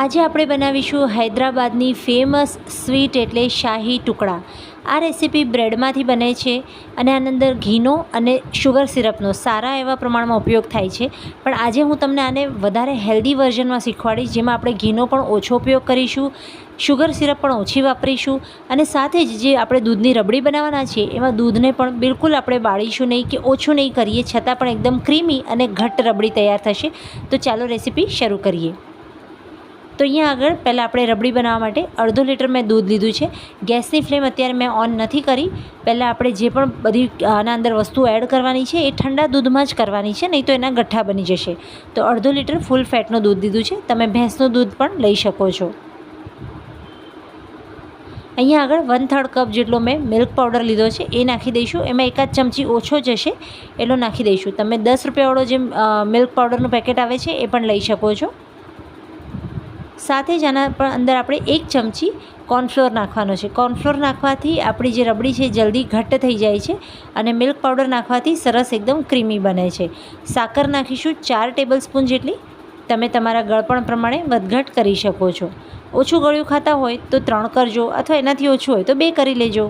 આજે આપણે બનાવીશું હૈદરાબાદની ફેમસ સ્વીટ એટલે શાહી ટુકડા. આ રેસીપી બ્રેડમાંથી બને છે અને આની અંદર ઘીનો અને શુગર સિરપનો સારા એવા પ્રમાણમાં ઉપયોગ થાય છે. પણ આજે હું તમને આને વધારે હેલ્ધી વર્ઝનમાં શીખવાડીશ, જેમાં આપણે ઘીનો પણ ઓછો ઉપયોગ કરીશું શુગર સિરપ પણ ઓછી વાપરીશું અને સાથે જ જે આપણે દૂધની રબડી બનાવવાના છીએ એમાં દૂધને પણ બિલકુલ આપણે બાળીશું નહીં કે ઓછું નહીં કરીએ, છતાં પણ એકદમ ક્રીમી અને ઘટ્ટ રબડી તૈયાર થશે. તો ચાલો રેસીપી શરૂ કરીએ. તો અહીંયા આગળ પહેલાં આપણે રબડી બનાવવા માટે અડધો લીટર મેં દૂધ લીધું છે. ગેસની ફ્લેમ અત્યારે મેં ઓન નથી કરી. પહેલાં આપણે જે પણ બધી આના અંદર વસ્તુ એડ કરવાની છે એ ઠંડા દૂધમાં જ કરવાની છે, નહીં તો એના ગઠ્ઠા બની જશે. તો અડધો લીટર ફૂલ ફેટનું દૂધ લીધું છે. તમે ભેંસનું દૂધ પણ લઈ શકો છો. અહીંયા આગળ વન થર્ડ કપ જેટલો મેં મિલ્ક પાવડર લીધો છે. એ નાખી દઈશું. એમાં એકાદ ચમચી ઓછો જશે એટલો નાખી દઈશું. તમે દસ રૂપિયાવાળો જે મિલ્ક પાવડરનું પેકેટ આવે છે એ પણ લઈ શકો છો. સાથે જ આના પણ અંદર આપણે એક ચમચી કોર્નફ્લોર નાખવાનો છે. કોર્નફ્લોર નાખવાથી આપણી જે રબડી છે જલ્દી ઘટ્ટ થઈ જાય છે અને મિલ્ક પાવડર નાખવાથી સરસ એકદમ ક્રીમી બને છે. સાકર નાખીશું ચાર ટેબલ સ્પૂન જેટલી. તમે તમારા ગળપણ પ્રમાણે વધઘટ કરી શકો છો. ઓછું ગળ્યું ખાતા હોય તો ત્રણ કરજો અથવા એનાથી ઓછું હોય તો બે કરી લેજો.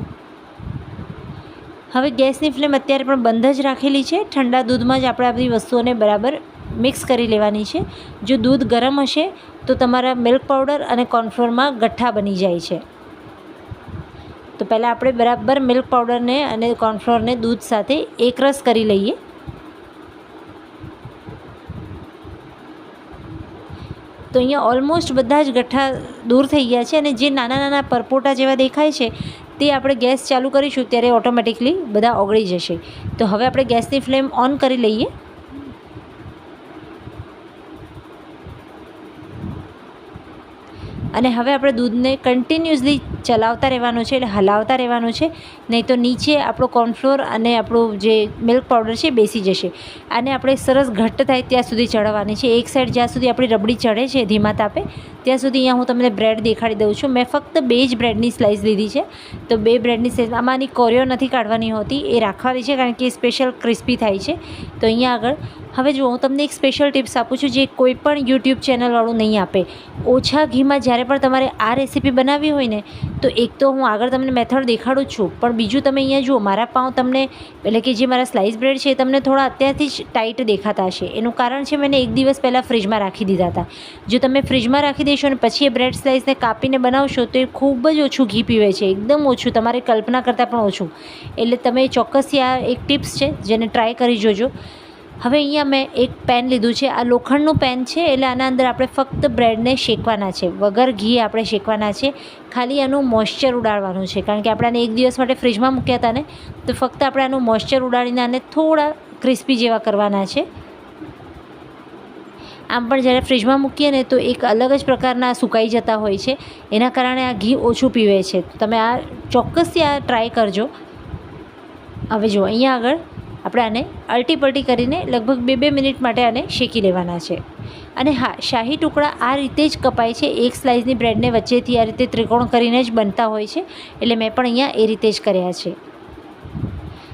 હવે ગેસની ફ્લેમ અત્યારે પણ બંધ જ રાખેલી છે. ઠંડા દૂધમાં જ આપણે આ બધી વસ્તુઓને બરાબર મિક્સ કરી લેવાની છે. જો દૂધ ગરમ હશે તો તમારા મિલ્ક પાવડર અને કોર્નફ્લોરમાં ગઠ્ઠા બની જાય છે. તો પહેલાં આપણે બરાબર મિલ્ક પાવડરને અને કોર્નફ્લોરને દૂધ સાથે એકરસ કરી લઈએ. તો અહીંયા ઓલમોસ્ટ બધા જ ગઠ્ઠા દૂર થઈ ગયા છે અને જે નાના નાના પરપોટા જેવા દેખાય છે, તે આપણે ગેસ ચાલુ કરીશું ત્યારે ઓટોમેટિકલી બધા ઓગળી જશે. તો હવે આપણે ગેસની ફ્લેમ ઓન કરી લઈએ. અને હવે આપણે દૂધને કન્ટિન્યુઅસલી ચલાવતા રહેવાનું છે, એટલે હલાવતા રહેવાનું છે. નહીં તો નીચે આપણો કોર્નફ્લોર અને આપણું જે મિલ્ક પાવડર છે બેસી જશે. આને આપણે સરસ ઘટ્ટ થાય ત્યાં સુધી ચડવાની છે. એક સાઈડ જ્યાં સુધી આપણી રબડી ચડે છે, ધીમા તાપે, ત્યાં સુધી અહીંયા હું તમને બ્રેડ દેખાડી દઉં છું. મેં ફક્ત બે જ બ્રેડની સ્લાઇસ લીધી છે. તો બે બ્રેડની સ્લાઇસ આમાંની કોરિયો નથી કાઢવાની હોતી, એ રાખવાની છે કારણ કે એ સ્પેશિયલ ક્રિસ્પી થાય છે. તો અહીંયા આગળ, હવે જો હું તમને એક સ્પેશિયલ ટિપ્સ આપું છું જે કોઈ પણ યુટ્યુબ ચેનલવાળું નહીં આપે. ઓછા ઘીમાં જ્યારે પણ તમારે આ રેસીપી બનાવવી હોય ને, તો એક તો હું આગળ તમને મેથડ દેખાડું છું. પણ બીજું તમે અહીંયા જુઓ, મારા પાઉં તમને, એટલે કે જે મારા સ્લાઇસ બ્રેડ છે એ તમને થોડા અત્યારથી જ ટાઈટ દેખાતા હશે. એનું કારણ છે મેં એક દિવસ પહેલાં ફ્રીજમાં રાખી દીધા હતા. જો તમે ફ્રીજમાં રાખી દેશો અને પછી એ બ્રેડ સ્લાઇસને કાપીને બનાવશો, તો એ ખૂબ જ ઓછું ઘી પીવે છે. એકદમ ઓછું, તમારે કલ્પના કરતાં પણ ઓછું. એટલે તમે ચોક્કસથી આ એક ટિપ્સ છે, જેને ટ્રાય કરી જોજો. હવે અહીંયા મેં એક પેન લીધું છે. આ લોખંડનું પેન છે, એટલે આના અંદર આપણે ફક્ત બ્રેડને શેકવાના છે. વગર ઘી આપણે શેકવાના છે. ખાલી આનું મોઇશ્ચર ઉડાડવાનું છે. કારણ કે આપણે આને એક દિવસ માટે ફ્રીજમાં મૂક્યા હતા ને, તો ફક્ત આપણે આનું મોઇશ્ચર ઉડાડીને આને થોડા ક્રિસ્પી જેવા કરવાના છે. આમ પણ જ્યારે ફ્રીજમાં મૂકીએ ને, તો એક અલગ જ પ્રકારના સુકાઈ જતા હોય છે. એના કારણે આ ઘી ઓછું પીવે છે. તમે આ ચોક્કસથી આ ટ્રાય કરજો. હવે જુઓ, અહીંયા આગળ આપણે આને અલટી પલટી કરીને લગભગ બે બે મિનિટ માટે આને શેકી લેવાના છે. અને હા, શાહી ટુકડા આ રીતે જ કપાય છે, એક સ્લાઇસની બ્રેડને વચ્ચેથી આ રીતે ત્રિકોણ કરીને જ બનતા હોય છે, એટલે મેં પણ અહીંયા એ રીતે જ કર્યા છે.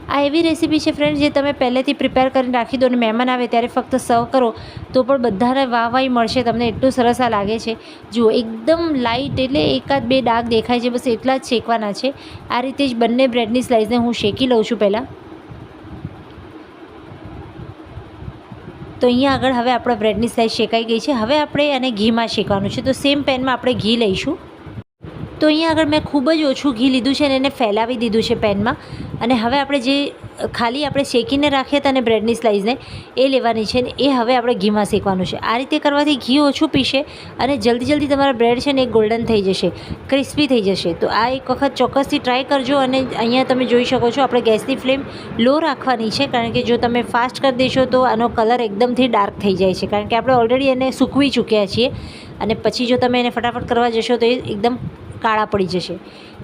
આ એવી રેસીપી છે ફ્રેન્ડ જે તમે પહેલેથી પ્રિપેર કરીને રાખી દો અને મહેમાન આવે ત્યારે ફક્ત સર્વ કરો, તો પણ બધાને વાહ વાહી મળશે, તમને એટલું સરસ આ લાગે છે. જુઓ, એકદમ લાઇટ એટલે એકાદ બે ડાઘ દેખાય છે, બસ એટલા જ શેકવાના છે. આ રીતે જ બંને બ્રેડની સ્લાઇસને હું શેકી લઉં છું પહેલાં. તો અહીંયા આગળ હવે આપણા બ્રેડની સ્લાઇસ શેકાઈ ગઈ છે. હવે આપણે એને ઘીમાં શેકવાનું છે. તો સેમ પેનમાં આપણે ઘી લઈશું. તો અહીંયા આગળ મેં ખૂબ જ ઓછું ઘી લીધું છે અને એને ફેલાવી દીધું છે પેનમાં અને હવે આપણે જે ખાલી આપણે શેકીને રાખીએ તને બ્રેડની સ્લાઇસને એ લેવાની છે ને, એ હવે આપણે ઘીમાં શેકવાનું છે. આ રીતે કરવાથી ઘી ઓછું પીશે અને જલ્દી જલ્દી તમારા બ્રેડ છે ને એ ગોલ્ડન થઈ જશે ક્રિસ્પી થઈ જશે. તો આ એક વખત ચોક્કસથી ટ્રાય કરજો અને અહીંયા તમે જોઈ શકો છો આપણે ગેસની ફ્લેમ લો રાખવાની છે, કારણ કે જો તમે ફાસ્ટ કરી દેશો તો આનો કલર એકદમથી ડાર્ક થઈ જાય છે, કારણ કે આપણે ઓલરેડી એને સૂકવી ચૂક્યા છીએ અને પછી જો તમે એને ફટાફટ કરવા જશો તો એ એકદમ કાળા પડી જશે.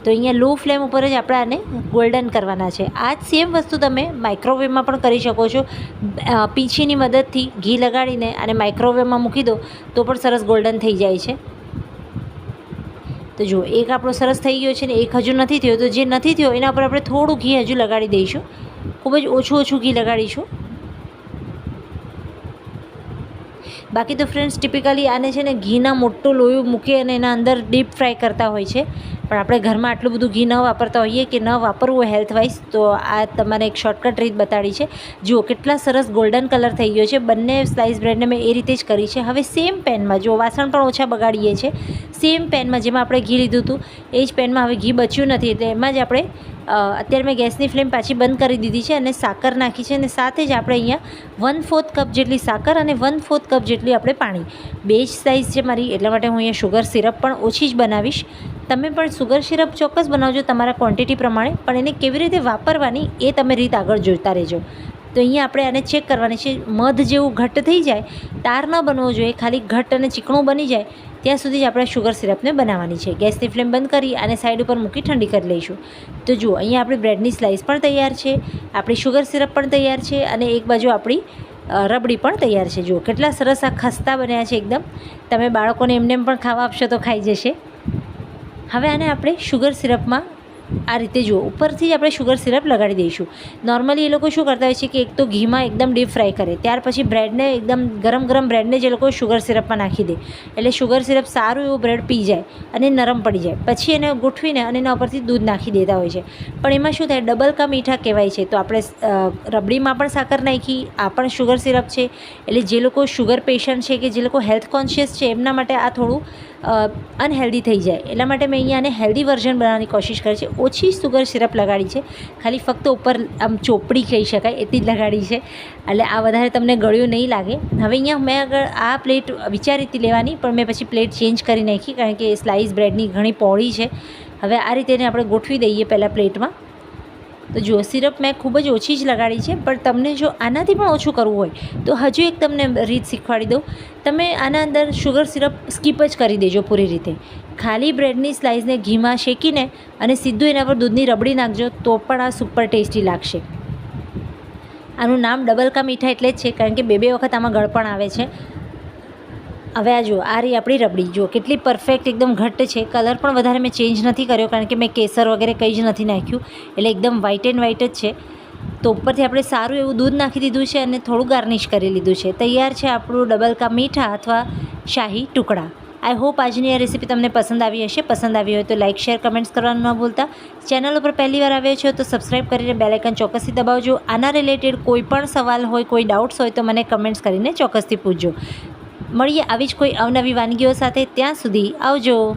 તો અહીંયા લો ફ્લેમ ઉપર જ આપણે આને ગોલ્ડન કરવાના છે. આ જ સેમ વસ્તુ તમે માઇક્રોવેવમાં પણ કરી શકો છો. પીંછીની મદદથી ઘી લગાડીને અને માઇક્રોવેવમાં મૂકી દો તો પણ સરસ ગોલ્ડન થઈ જાય છે. તો જુઓ, એક આપણો સરસ થઈ ગયો છે ને એક હજુ નથી થયો. તો જે નથી થયો એના પર આપણે થોડું ઘી હજુ લગાડી દઈશું. ખૂબ જ ઓછું ઓછું ઘી લગાડીશું. બાકી તો ફ્રેન્ડ્સ ટિપિકલી આને છે ને ઘીના મોટું લોયું મૂકી અને એના અંદર ડીપ ફ્રાય કરતા હોય છે. પણ આપણે ઘરમાં આટલું બધું ઘી ન વાપરતા હોઈએ કે ન વાપરવું હેલ્થવાઇઝ તો આ તમારે એક શોર્ટકટ રીત બતાડી છે. જુઓ, કેટલા સરસ ગોલ્ડન કલર થઈ ગયો છે. બંને સ્લાઇસ બ્રેડને મેં એ રીતે જ કરી છે. હવે સેમ પેનમાં જો વાસણ પણ ઓછા બગાડીએ છીએ સેમ પેનમાં જેમાં આપણે ઘી લીધું હતું, એ જ પેનમાં હવે ઘી બચ્યું નથી. એટલે એમાં જ આપણે અત્યારે મેં ગેસની ફ્લેમ પાછી બંધ કરી દીધી છે અને સાકર નાખી છે અને સાથે જ આપણે અહીંયા વન ફોર્થ કપ જેટલી સાકર અને વન ફોર્થ કપ જેટલી આપણે પાણી. બે જ સાઇઝ છે મારી, એટલા માટે હું અહીંયા શુગર સિરપ પણ ઓછી જ બનાવીશ. તમે પણ સુગર સિરપ ચોક્કસ બનાવજો તમારા ક્વોન્ટિટી પ્રમાણે, પણ એને કેવી રીતે વાપરવાની એ તમે રીત આગળ જોતા રહેજો. તો અહીંયા આપણે આને ચેક કરવાની છે, મધ જેવું ઘટ્ટ થઈ જાય, તાર ન બનવો જોઈએ, ખાલી ઘટ્ટ અને ચીકણું બની જાય, ત્યાં સુધી જ આપણે શુગર સિરપને બનાવવાની છે. ગેસની ફ્લેમ બંધ કરી અને સાઈડ ઉપર મૂકી ઠંડી કરી લઈશું. તો જુઓ, અહીંયા આપણી બ્રેડની સ્લાઇસ પણ તૈયાર છે, આપણી શુગર સિરપ પણ તૈયાર છે, અને એક બાજુ આપણી રબડી પણ તૈયાર છે. જુઓ, કેટલા સરસ આ ખસ્તા બન્યા છે એકદમ. તમે બાળકોને એમને પણ ખાવા આપશો તો ખાઈ જશે. હવે આને આપણે શુગર સિરપમાં આ રીતે જુઓ. ઉપરથી જ આપણે શુગર સિરપ લગાડી દઈશું. નોર્મલી એ લોકો શું કરતા હોય છે કે એક તો ઘીમાં એકદમ ડીપ ફ્રાય કરે. ત્યાર પછી બ્રેડને એકદમ ગરમ ગરમ બ્રેડને જે લોકો શુગર સિરપમાં નાખી દે. એટલે શુગર સિરપ સારું એવું બ્રેડ પી જાય અને નરમ પડી જાય. પછી એને ગોઠવીને અને એના ઉપરથી દૂધ નાખી દેતા હોય છે. પણ એમાં શું થાય? ડબલ કા મીઠા કહેવાય છે. તો આપણે રબડીમાં પણ સાકર નાખી, આ પણ શુગર સિરપ છે. એટલે જે લોકો શુગર પેશન્ટ છે કે જે લોકો હેલ્થ કોન્શિયસ છે, એમના માટે આ થોડું અનહેલ્ધી થઈ જાય. એટલા માટે મેં અહીંયા આને હેલ્ધી વર્ઝન બનાવવાની કોશિશ કરી છે. ઓછી સુગર સિરપ લગાડી છે. ખાલી ફક્ત ઉપર આમ ચોપડી કહી શકાય, એટલી જ લગાડી છે. એટલે આ વધારે તમને ગળ્યું નહીં લાગે. હવે અહીંયા મેં આગળ આ પ્લેટ વિચારી હતી લેવાની, પણ મેં પછી પ્લેટ ચેન્જ કરી નાખી, કારણ કે સ્લાઇસ બ્રેડની ઘણી પહોળી છે. હવે આ રીતે આપણે ગોઠવી દઈએ પહેલાં પ્લેટમાં તો જુઓ, સિરપ મેં ખૂબ જ ઓછી જ લગાડી છે, પણ તમને જો આનાથી પણ ઓછું કરવું હોય, તો હજુ એક તમને રીત શીખવાડી દઉં. તમે આના અંદર શુગર સિરપ સ્કીપ જ કરી દેજો પૂરી રીતે. ખાલી બ્રેડની સ્લાઇસને ઘીમાં શેકીને અને સીધું એના પર દૂધની રબડી નાખજો, તો પણ આ સુપર ટેસ્ટી લાગશે. આનું નામ ડબલ કા મીઠા એટલે જ છે, કારણ કે બે બે વખત આમાં ગળપણ આવે છે. હવે આ જુઓ, આ રહી આપણી રબડી. જુઓ, કેટલી પરફેક્ટ એકદમ ઘટ્ટ છે. કલર પણ વધારે મેં ચેન્જ નથી કર્યો કારણ કે મેં કેસર વગેરે કંઈ જ નથી નાખ્યું. એટલે એકદમ વ્હાઇટ એન્ડ વ્હાઇટ જ છે. તો ઉપરથી આપણે સારું એવું દૂધ નાખી દીધું છે અને થોડું ગાર્નિશ કરી લીધું છે. તૈયાર છે આપણું ડબલ કા મીઠા અથવા શાહી ટુકડા. આઈ હોપ આજની આ રેસીપી તમને પસંદ આવી હશે. પસંદ આવી હોય તો લાઇક શેર કમેન્ટ્સ કરવાનું ન ભૂલતા. ચેનલ ઉપર પહેલી વાર આવ્યો છો તો સબસ્ક્રાઈબ કરીને બેલેકન ચોક્કસથી દબાવજો. આના રિલેટેડ કોઈ પણ સવાલ હોય, કોઈ ડાઉટ્સ હોય તો મને કમેન્ટ્સ કરીને ચોક્કસથી પૂછજો. મળીએ આવી જ કોઈ અવનવી વાનગીઓ સાથે ત્યાં સુધી આવજો.